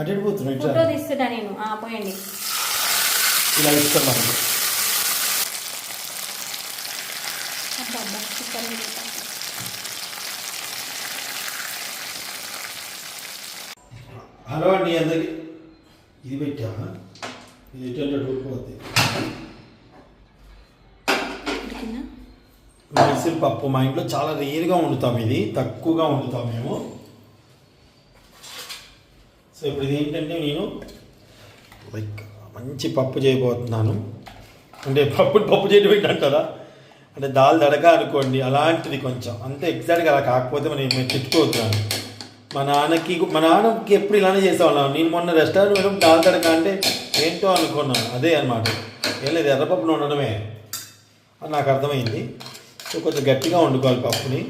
అటు ఇట్లా ఫోటో తీస్తున్నా నేను. పోయండి. ఇలా ఇస్తాం మనకి అబ్బా, అబ్బా, చికెన్ ఉల్లిపాయ. హలో అండి అందరికి. ఇది పెట్టామా? ఇది ఉడికిపోద్ది ఉడికిందా? మైసూర్ పప్పు మా ఇంట్లో చాలా రేర్గా వండుతాం ఇది తక్కువగా వండుతాం మేము. సో ఇప్పుడు ఇది ఏంటంటే నేను లైక్ మంచి పప్పు చేయబోతున్నాను. అంటే పప్పు పప్పు చేయడం ఏంటంటారా అంటే దాల్ దడక అనుకోండి అలాంటిది కొంచెం. అంతే ఎగ్జాక్ట్గా అలా కాకపోతే మనం మేము మా నాన్నకి మా నాన్నకి ఎప్పుడు ఇలానే చేసేవాళ్ళం. నేను మొన్న రెస్టారెంట్ వెళ్ళి దాల్ తడక అంటే ఏంటో అనుకున్నాను. అదే అనమాట ఏం లేదు ఎర్రపప్పును ఉండడమే అని నాకు అర్థమైంది. సో కొంచెం గట్టిగా వండుకోవాలి పప్పుని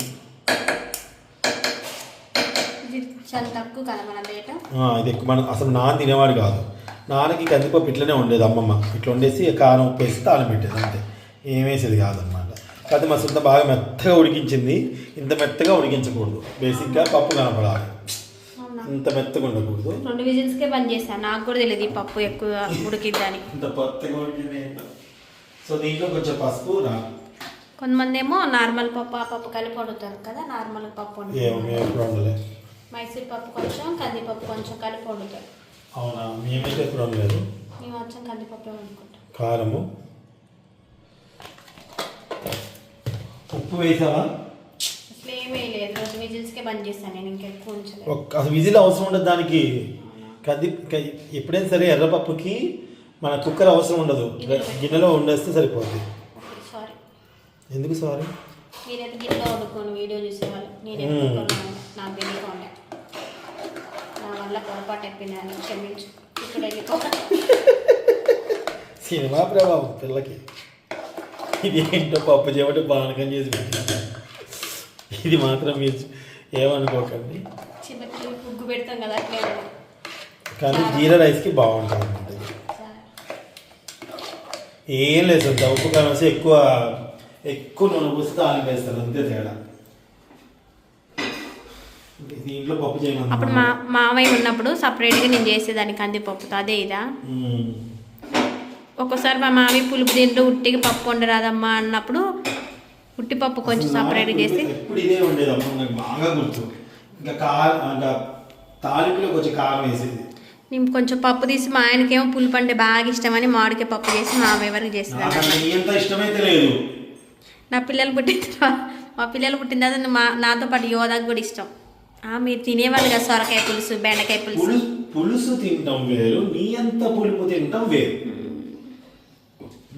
ఇది చాలా తక్కువ కదా మన రేట ఆ, ఇది ఎక్కువ. మనం అసలు నాన్న తినేవాడు కాదు. నాన్నకి కందిపప్పు ఇట్లనే ఉండేది అమ్మమ్మ. ఇట్లా వండేసి కారం ఉప్పు వేసి తాళం పెట్టేది అంతే. ఏం వేసేది కాదనమాట. కాకపోతే మా సొంత బాగా మెత్తగా ఉడికించింది. ఇంత మెత్తగా ఉడికించకూడదు. బేసిక్గా పప్పు కనపడాలి. ఇంత మెత్తగా ఉండకూడదు. రెండు విజిల్స్కే బంద్ చేశాను నాకు కూడా తెలియదు ఈ పప్పు ఎక్కువ ఉడికిద్దని. ఇంత మెత్తగా ఉడికింది. సో దీంట్లో కొంచెం పసుపు రా కొంతమంది ఏమో నార్మల్ పప్పు ఆ పప్పు కలిపి వండుతారు కదా నార్మల్ పప్పు ఏమో వండుతారు మైసూర్ పప్పు కొంచెం కందిపప్పు కొంచెం కలిపి వండుతారు అవునా? మేమైతే ఎప్పుడు వండలేదు. మేము వచ్చాం కందిపప్పు వండుకుంటాం. కారము. ఉప్పు వేసావా? అసలు ఏమీ లేదు. రెండు విజిల్స్కే బంద్ చేశాను నేను ఇంకా ఎక్కువ ఉంచలేదు. ఒక్క అసలు విజిల్ అవసరం ఉండదు దానికి. కది క- ఎప్పుడైనా సరే ఎర్రపప్పుకి మన కుక్కర్ అవసరం ఉండదు. గిన్నెలో వండేస్తే సరిపోద్ది. Okay sorry. ఎందుకు సారీ? మీరైతే గిన్నెలో వండుకోని వీడియో చూసేవాళ్ళు. నేను నాకు తెలియకుండా. పొరపాటు అయిపోయిందని క్షమించు. ఇప్పుడు సినిమా ప్రభావం పిల్లకి. ఇది ఏంటో పప్పు చేయబట్టి పానకం చేసి ఇది మాత్రం మీరు ఏమనుకోకండి. ముగ్గు పెడతాం కదా. కానీ జీరా రైస్కి బాగుంటుంది. ఏం లేదు సార్ ఉప్పు కారం వేసి ఎక్కువ ఎక్కువ నూనె పోసి తాలింపు వేస్తారు అంతే తేడా. దీంట్లో పప్పు చేయమన్నా అప్పుడు మా మావయ్య ఉన్నప్పుడు సపరేట్గా నేను చేసేదాన్ని కందిపప్పుతో అదే ఇదా? ఒక్కోసారి మా మామయ్య పులుపు దీంట్లో ఉట్టికి పప్పు వండరాదమ్మా అన్నప్పుడు ఉట్టి పప్పు కొంచెం సపరేట్గా చేసి ఎప్పుడు ఇదే ఉండేది అమ్మ నాకు బాగా గుర్తు. ఇంకా కారం ఇంకా తాలింపులో కొంచెం కారం వేసేది. నేను కొంచెం పప్పు తీసి మా ఆయనకేమో పులుపు అంటే బాగా ఇష్టమని మామిడికాయ పప్పు చేసి మామయ్య వరకు చేసేదాన్ని. నీ పిల్లలు పుట్టిన తర్వాత మా పిల్లలు పుట్టిన తర్వాత మా నాతో పాటు యోధాకు కూడా ఇష్టం. మీరు తినేవాళ్ళు కదా సొరకాయ పులుసు బెండకాయ పులుసు. పులుసు తింటాం వేరు నీ అంత పులుపు తింటాం వేరు.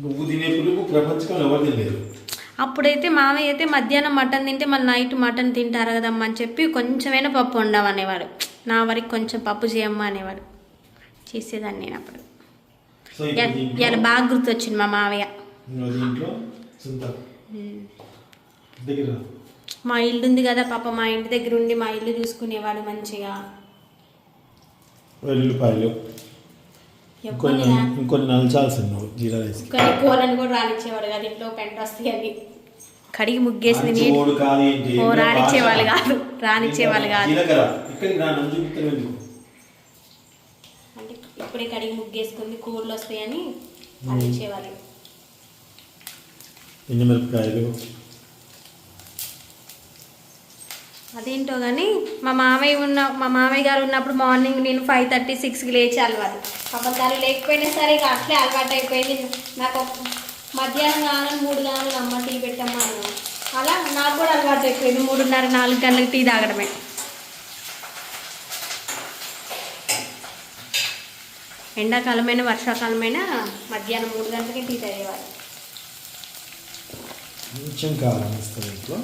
నువ్వు తినే పులుపు ప్రపంచంలో ఎవరు తినలేరు. అప్పుడైతే మామయ్య అయితే మధ్యాహ్నం మటన్ తింటే మళ్ళీ నైట్ మటన్ తింటారు కదమ్మా అని చెప్పి కొంచెమైనా పప్పు వండవు అనేవాడు. నా వరకు కొంచెం పప్పు చేయమ్మా అనేవాడు. చేసేదాన్ని నేను అప్పుడు. ఇవాళ బాగా గుర్తొచ్చింది మా మావయ్య మా ఇల్లు ఉంది కదా పాప మా ఇంటి దగ్గర ఉండి మా ఇల్లు చూసుకునేవాడు మంచిగా. వెల్లుల్లిపాయలు ఇంకొన్ని ఎప్పుడు ఇంకొన్ని నలచాల్సింది నువ్వు జీరా రైస్. కానీ కూరని కూడా రానిచ్చేవాడు కదా ఇంట్లో పెంట వస్తాయి అని కడిగి ముగ్గేసింది ఓ రానిచ్చేవాళ్ళు కాదు రానిచ్చేవాళ్ళు కాదు. అంటే ఇప్పుడే కడిగి ముగ్గేసుకుంది కూరలు వస్తాయని రానిచ్చేవాళ్ళు. ఎండుమిరపకాయలు అదేంటో కానీ మా మామయ్య ఉన్న మా మామయ్య గారు ఉన్నప్పుడు మార్నింగ్ నేను ఫైవ్ థర్టీ సిక్స్కి లేచి అలవాటు. అబద్ధాలు లేకపోయినా సరే ఇక అట్లే అలవాటు అయిపోయింది. నాకు మధ్యాహ్నం కానీ మూడు కావాలని అమ్మ టీ పెట్టమ్మా అలా నాకు కూడా అలవాటు అయిపోయింది మూడున్నర నాలుగు గంటలకు టీ తాగడమే. ఎండాకాలమైన వర్షాకాలమైన మధ్యాహ్నం మూడు గంటలకి టీ తాగేవారు కొంచెం కారం ఇంట్లో?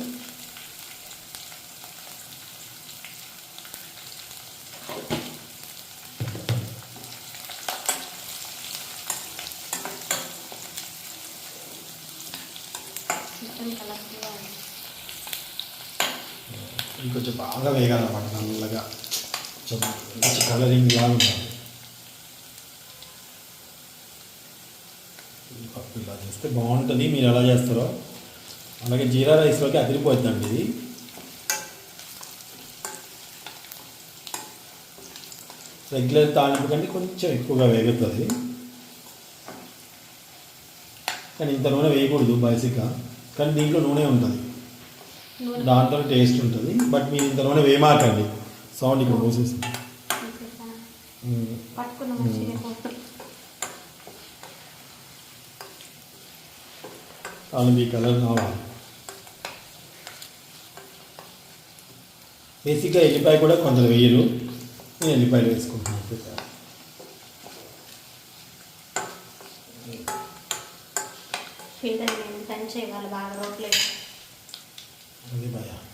కలర్ఫుల్గా ఉంది ఇంకొంచెం బాగా వేగాలన్నమాట నల్లగా. కొంచెం కలరింగ్ లాగా ఉండాలి. పప్పు ఇలా చేస్తే బాగుంటుంది. మీరు ఎలా చేస్తారో. అలాగే జీరా రైస్లోకి అదిరిపోతుందండి ఇది. రెగ్యులర్ తాలింపు కంటే కొంచెం ఎక్కువగా వేగుతుంది కానీ ఇంత నూనె వేయకూడదు బేసిక్గా కానీ దీంట్లో నూనె ఉంటుంది. దాంతో టేస్ట్ ఉంటుంది. బట్ మీరు ఇంత నూనె వేయమాకండి సౌండ్ ఇక్కడ మంచిగా వాళ్ళు మీ కలర్ కావాలి. బేసిక్గా ఎల్లిపాయ కూడా కొందరు వేయరు. నేను ఎల్లిపాయలు వేసుకుంటున్నాను. నేను దంచే వాళ్ళు బాగా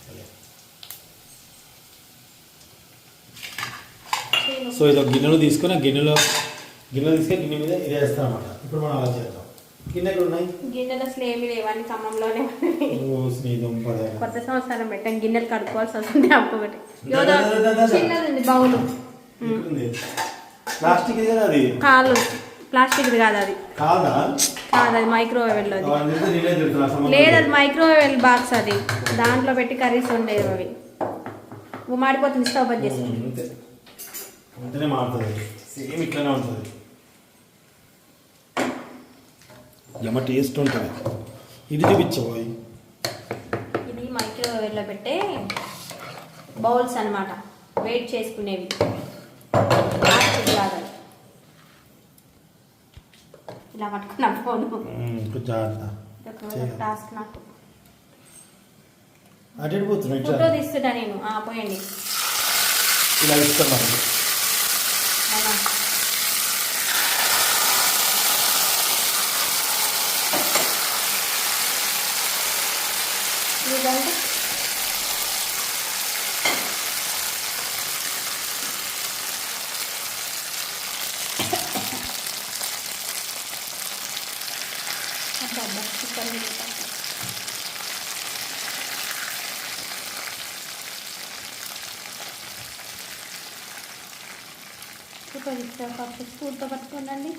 సరే. సో ఇది ఒక గిన్నెలో తీసుకొని ఆ గిన్నెలో గిన్నెలో తీసుకొని గిన్నె మీద ఇది వేస్తాం అన్నమాట ఇప్పుడు మనం అలా చేద్దాం. గిన్నె ఎక్కడ ఉన్నాయి? గిన్నెలు అసలు ఏమి లేవని ఖమ్మంలోనే ఉన్నాయి. ఓ స్నేహితం పదే కొత్త సంవత్సరం పెట్టాం గిన్నెలు కడుక్కోవాల్సి వస్తుంది అప్పొకటి దా. చిన్నది ఉంది బౌలు. ఉంది ప్లాస్టిక్ ఇది కదా అది? కాలు ప్లాస్టిక్ది కాదు అది. కాదా? కాదు అది మైక్రోవేవ్ అది. లేదు లేదు. అది మైక్రోవేవ్ బాక్స్ అది. దాంట్లో పెట్టి కర్రీస్ ఉండేవి అవి. నువ్వు మాడిపోతుంది స్టవ్ బంద్ చేసి. అంతనే మారుతుంది సేమ్ ఇట్లానే ఉంటుంది. ఎమ టేస్ట్ ఉంటుంది. ఇది చూపించబోయ్ ఇది మైక్రోవేవ్లో పెట్టే బౌల్స్ అన్నమాట. వెయిట్ చేసుకునేవి. ప్లాస్టిక్ కాదు. ఇలా పట్టుకున్నా ఫోను. జాగ్రత్త. టాస్క్ నాకు. అటు. ఫోటో తీస్తున్నా నేను. పోయండి. ఇలా ఇస్తున్నాను అవునా? ఇదంటే అబ్బా, అబ్బా, చికెన్ బిర్యానీ. సూపర్ ఇస్తారు స్పూన్తో పట్టుకోండి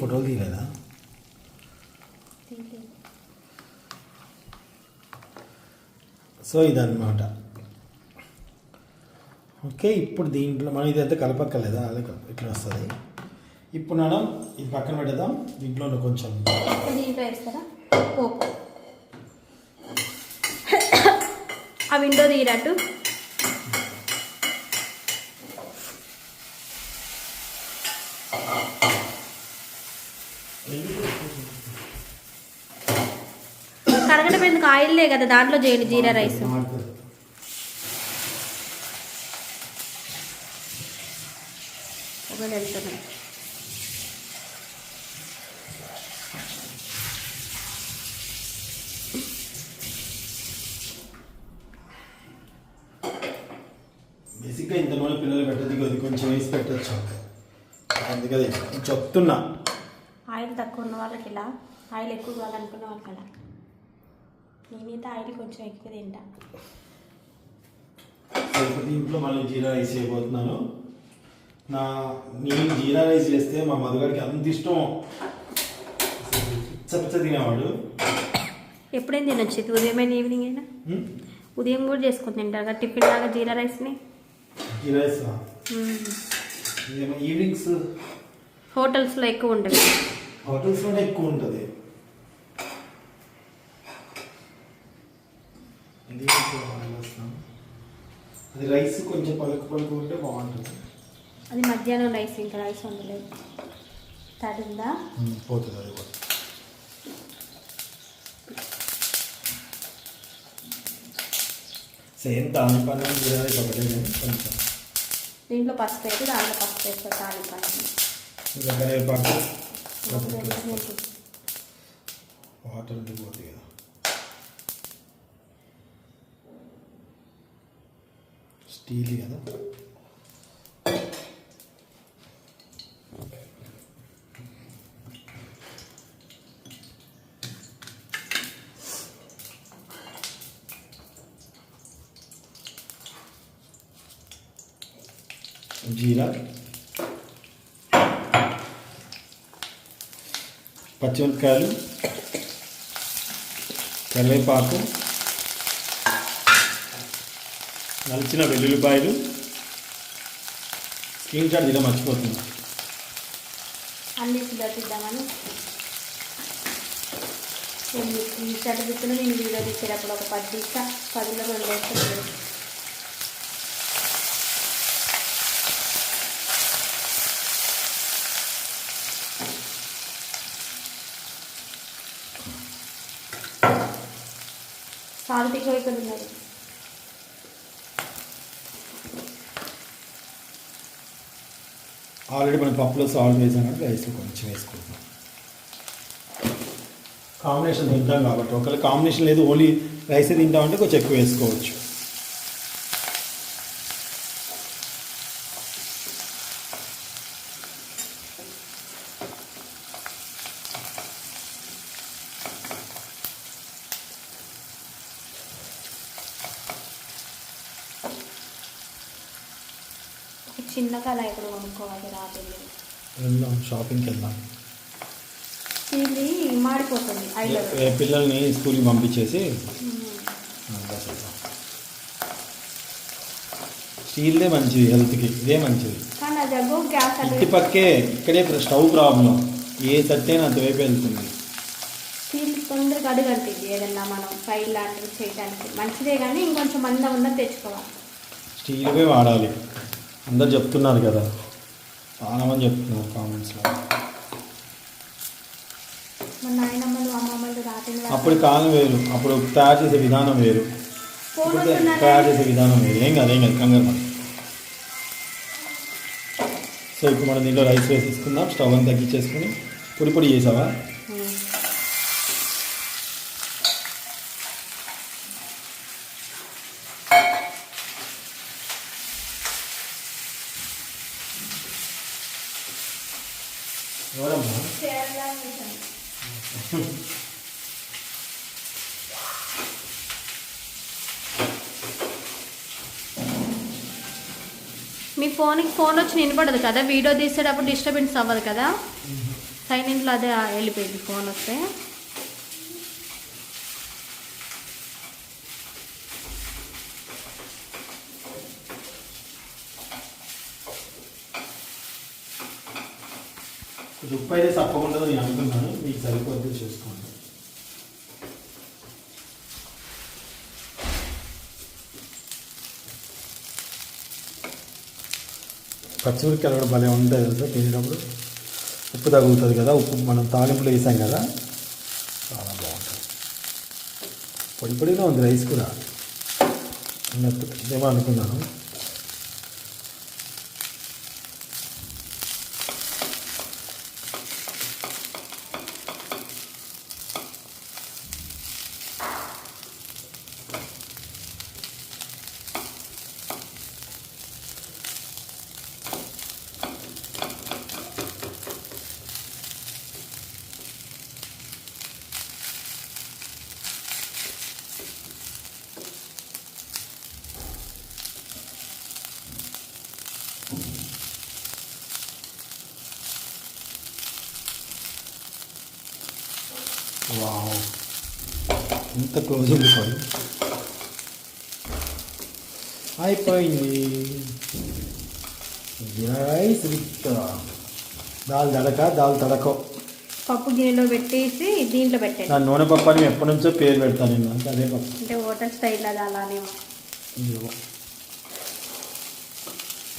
ఫోటోలు తీయలేదా. సో ఇదన్నమాట. ఓకే ఇప్పుడు దీంట్లో మనం ఇదైతే కలపక్కర్లేదా? అదే ఇట్లా వస్తుంది. ఇప్పుడు మనం ఇది పక్కన పెడదాం. దీంట్లో కొంచెం ఆ విండో తీయరట్టు కరగడం ఎందుకు ఆయిల్లే కదా దాంట్లో చేయండి జీరా రైస్. ఒకటి వెళ్తున్నాం. బేసిక్గా ఇంత నూనె పిల్లలు పెట్టదు అది కొంచెం వేసి పెట్టచ్చు. అందుకని చెప్తున్నా. ఆయిల్ తక్కువ ఉన్న వాళ్ళకి ఇలా ఆయిల్ ఎక్కువ కావాలనుకున్న వాళ్ళకి అలా. నేనైతే ఆయిల్ కొంచెం ఎక్కువ తింటా. దీంట్లో మళ్ళీ జీరా రైస్ చేయబోతున్నాను. నా నేను జీరా రైస్ చేస్తే మా మధుగాడికి అంత ఇష్టం. తినేవాడు. ఎప్పుడైనా తినొచ్చు. ఇది ఉదయం అయినా ఈవినింగ్ అయినా? ఉదయం కూడా చేసుకుని తింటారు కదా టిఫిన్ లాగా జీరా రైస్ని? జీరా రైస్? ఈవినింగ్స్ హోటల్స్లో ఎక్కువ ఉంటుంది. హోటల్స్లోనే ఎక్కువ ఉంటుంది ఇది ఎక్కువ ఆయిల్ వేస్తాం. అది రైస్ కొంచెం పలుకు పలుకు ఉంటే బాగుంటుంది. అది మధ్యాహ్నం రైస్ ఇంకా రైస్ ఉండలేదు తడిందా? పోతుంది అది కూడా. సేమ్ తాలిపన్నం రైస్ ఒకటే కొంచెం. దీంట్లో పసుపు వేసి దాంట్లో పసుపు వేస్తే తాలింపాలి ఇంకా కరివేపాకు వాటర్ ఉండిపోతుంది కదా. స్టీల్ కదా జీరా పచ్చిమిరపకాయలు కరివేపాకు నలిచిన వెల్లుల్లిపాయలు. స్క్రీన్ షాట్ ఇలా మర్చిపోతున్నా. అన్ని తీద్దామని. నేను స్క్రీన్ షాట్ తీసుకుని నేను వీడియో తీసేటప్పుడు ఒక పది తీస్తా పదిలో రెండు వేస్తాను. సాల్ట్ ఎక్కువ ఇక్కడ ఉన్నది ఆల్రెడీ మనం పప్పులో సాల్ట్ వేసాం కాబట్టి రైస్లో కొంచెం వేసుకుంటున్నాం కాంబినేషన్ తింటాం కాబట్టి ఒకవేళ కాంబినేషన్ లేదు ఓన్లీ రైస్ తింటామంటే కొంచెం ఎక్కువ వేసుకోవచ్చు. చిన్న కళాయి కూడా కొనుక్కోవాలి రాత్రి వెళ్దాం షాపింగ్కి వెళ్దాం. ఇది మాడిపోతుంది ఐదు ఏ పిల్లల్ని స్కూల్కి పంపించేసి స్టీల్దే మంచిది హెల్త్కి ఇదే మంచిది. ఇంటి పక్కే ఇక్కడే స్టవ్ ప్రాబ్లం. ఏ సట్టైనా అంతవైపు వెళ్తుంది. స్టీల్ తొందరగా అడుగంటుంది ఏదన్నా మనం ఫ్రై లాంటివి చేయడానికి మంచిదే కానీ ఇంకొంచెం మందం ఉన్నది తెచ్చుకోవాలి. స్టీల్వే వాడాలి. అందరు చెప్తున్నారు కదా. చాలా మంది చెప్తున్నారు కామెంట్స్లో అప్పుడు కాలం వేరు. అప్పుడు తయారు చేసే విధానం వేరు. తయారు చేసే విధానం వేరు. ఏం కాదు ఏం కాదు కంగారు. సో ఇప్పుడు మనం దీంట్లో రైస్ వేసేసుకుందాం. స్టవ్ అని తగ్గించేసుకుని పొడి పొడి చేసావా? మీ ఫోన్కి ఫోన్ వచ్చి నిలబడదు కదా వీడియో తీసేటప్పుడు డిస్టర్బెన్స్ అవ్వదు కదా? సైలెంట్లో అదే వెళ్ళిపోయింది ఫోన్ వస్తే. ఉప్పు అయితే తప్పకుండా నేను అనుకున్నాను. మీకు సరిపోద్ది చేసుకోండి. పచ్చిమిరపకాయలు కూడా భలే ఉంటాయి కదా తినేటప్పుడు ఉప్పు తగులుతుంది కదా ఉప్పు మనం తాలింపులు వేసాం కదా చాలా బాగుంటుంది. పొడి పొడిగా ఉంది రైస్ కూడా. ఏమో అనుకున్నాను. ఇంత క్లోజ్ అయిపోయింది. రైస్ విత్ దాల్ దడక దాల్ తడకో. పప్పు గిన్నెలో పెట్టేసి దీంట్లో పెట్టండి. నా నూనె పప్పు అని ఎప్పటి నుంచో పేరు పెడతాను నేను అంటే అదే పప్పు. అంటే హోటల్ స్టైల్ అది అలానే.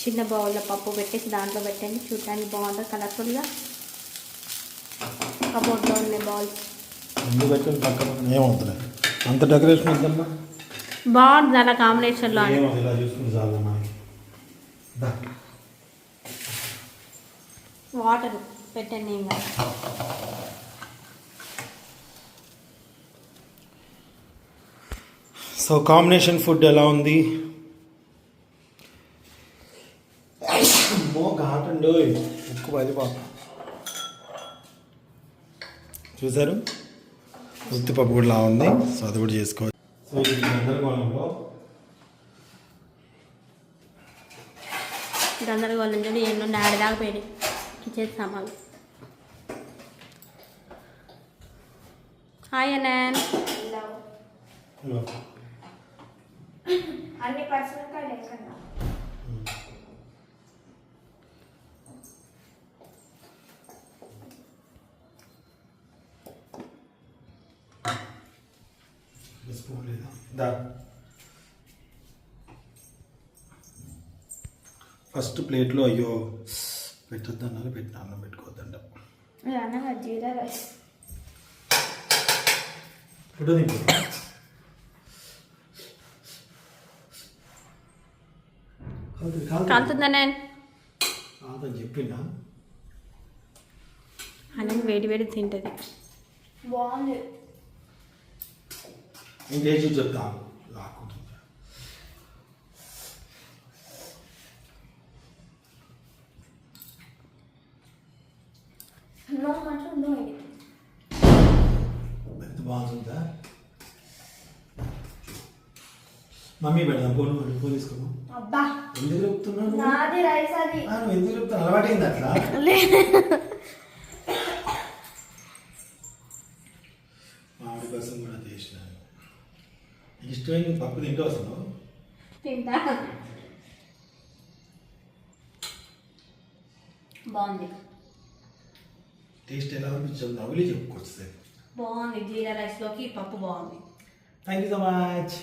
చిన్న బౌల్లో పప్పు పెట్టేసి దాంట్లో పెట్టండి. చూడడానికి బాగుంటుంది కలర్ఫుల్గా. కబోర్డ్లో ఉన్నాయి బౌల్స్. ముందు పెట్టిన పక్కన? ఏమవుతుంది అంత డెకరేషన్ వద్దమ్మా బాగుంటుంది అలా కాంబినేషన్లో ఇలా చూసుకుని చాలు మనకి. వాటర్ పెట్టండి ఇంకా. సో కాంబినేషన్ ఫుడ్ ఎలా ఉంది? ఘాటండు పదిపాప చూసారు? ఉత్తిపప్పు కూడా లా ఉంది. సో అది కూడా చేసుకోవచ్చు. సో ఇది గందరగోళంలో. గందరగోళం చూడు ఎన్నో నాడి దాకా పోయి కిచెన్ సామాన్లు. హాయ్ అనాన్. అన్ని పచ్చిమిరకాయలు దా. ఫస్ట్ ప్లేట్లో అయ్యో పెట్టొద్దన్నారు పెట్టిన అన్నం పెట్టుకోవద్దంట. జీరా రైస్ ఫోటో దింపు. కాదు కాదు కాలుతుందా. నేను కాదని చెప్పిందా అన్నం వేడి వేడి తింటుంది. బాగుంది. చేసి చెప్తాను. లాక్కుంటుంది ఎంత బాగుంటుందా? మమ్మీ పెడదాం ఫోన్ ఫోన్ తీసుకున్నాం అబ్బా. ఎందుకు చెప్తున్నాను నాది రైస్ అది. ఆ, నువ్వు ఎందుకు చెప్తాను అలవాటైంది అట్లా? ఇష్టమైన పప్పు తింటూ వస్తాను తింటా. బాగుంది. టేస్ట్ ఎలా అనిపించింది? నవ్వులే చెప్పుకోవచ్చు బాగుంది. జీరా రైస్లోకి పప్పు బాగుంది. Thank you so much